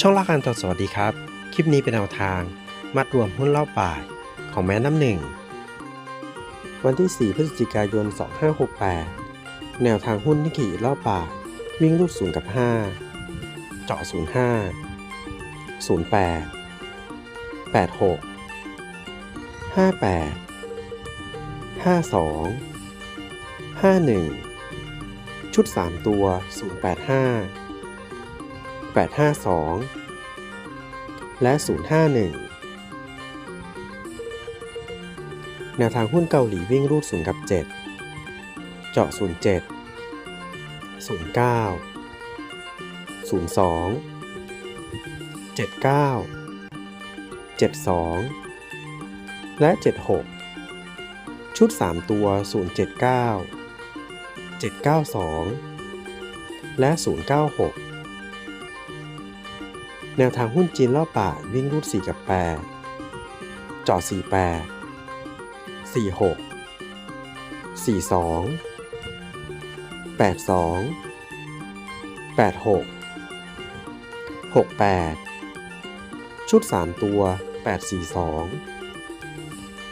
ช่องล่าการต่อสวัสดีครับ คลิปนี้เป็นแนวทาง มัดรวมหุ้นเล่าป่ายของแม่น้ำหนึ่ง วันที่ 4 พฤศจิกายน 2568 แนวทางหุ้นนิกเกิเล่าป่ายวิ่งรูด0กับ 5 เจาะ 05 08 86 58 52 51 ชุด 3 ตัว 085 852 และ 051 แนวทางหุ้นเกาหลีวิ่งรูด0กับ 7 เจาะ 07 09 02 79 72 และ 76 ชุด 3 ตัว 079 792 และ 096 แนวทางหุ้นจีนรอป่าวิ่งรูด 4 กับ 8จาะ48 46 42 82 86 68 ชุด 3 ตัว 842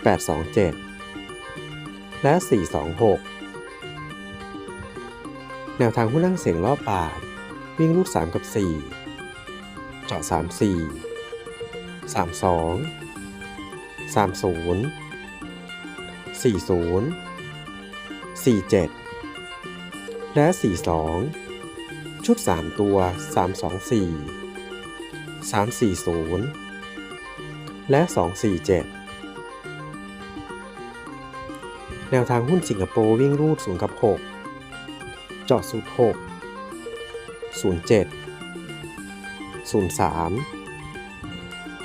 827 และ 426 แนวทางหุ้นนั่งเสียงรอป่าวิ่งรูด3กับ 4 จาะ34 32 30 40 47 และ 42 ชุด 3 ตัว 324 340 และ 247แนวทางหุ้นสิงคโปร์วิ่งรูด0กับ 6 เจาะสุด6 07 03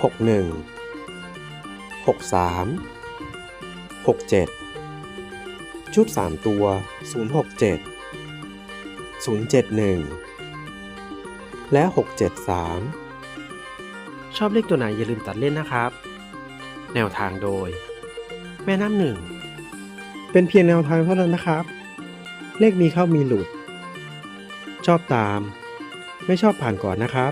61 63 67 ชุด 3 ตัว 067 071 และ 673 ชอบเลขตัวไหนอย่าลืมตัดเล่นนะครับ แนวทางโดย แม่น้ำหนึ่ง เป็นเพียงแนวทางเท่านั้นนะครับ เลขมีเข้ามีหลุด ชอบตาม ไม่ชอบผ่านก่อนนะครับ